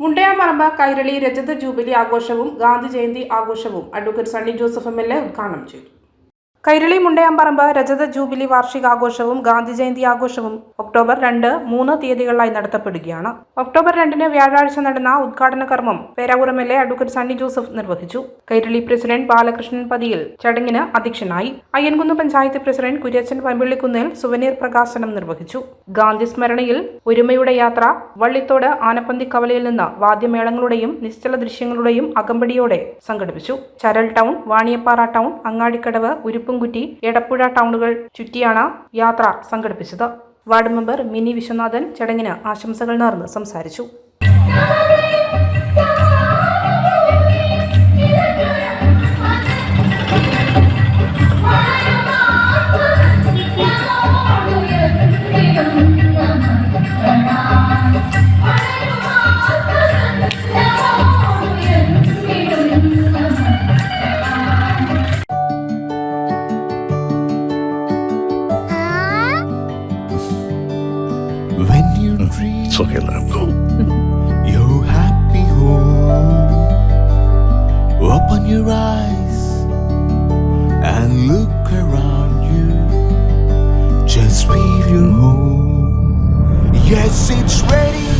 മുണ്ടയാമറമ്പ കൈരളി രജത ജൂബിലി ആഘോഷവും ഗാന്ധി ജയന്തി ആഘോഷവും advocate Sunny Joseph M L A ഉദ്ഘാടനം ചെയ്തു. കൈരളി മുണ്ടയാമ്പറമ്പ് രജത ജൂബിലി വാർഷികാഘോഷവും ഗാന്ധി ജയന്തി ആഘോഷവും ഒക്ടോബർ രണ്ട് മൂന്ന് തീയതികളിലായി നടത്തപ്പെടുകയാണ്. ഒക്ടോബർ രണ്ടിന് വ്യാഴാഴ്ച നടന്ന ഉദ്ഘാടന കർമ്മം Peravoor M L A advocate Sunny Joseph നിർവഹിച്ചു. കൈരളി പ്രസിഡന്റ് ബാലകൃഷ്ണൻ പതിയിൽ ചടങ്ങിന് അധ്യക്ഷനായി. അയ്യൻകുന്ന് പഞ്ചായത്ത് പ്രസിഡന്റ് കുര്യച്ചൻ പമ്പിള്ളിക്കുന്നിൽ സുവനീർ പ്രകാശനം നിർവഹിച്ചു. ഗാന്ധി സ്മരണയിൽ ഒരുമയുടെ യാത്ര വള്ളിത്തോട് ആനപ്പന്തി കവലയിൽ നിന്ന് വാദ്യമേളങ്ങളുടെയും നിശ്ചല ദൃശ്യങ്ങളുടെയും അകമ്പടിയോടെ സംഘടിപ്പിച്ചു. ചരൽ ടൗൺ വാണിയപ്പാറ ടൗൺ അങ്ങാടിക്കടവ് ഉരുപ്പുംകുറ്റി എടപ്പുഴ ടൗണുകൾ ചുറ്റിയാണ് യാത്ര സംഘടിപ്പിച്ചത്. വാർഡ് മെമ്പർ മിനി വിശ്വനാഥൻ ചടങ്ങിന് ആശംസകൾ നേർന്ന് സംസാരിച്ചു. Happy home, open your eyes and look around you. Just feel your home. Yes, it's ready.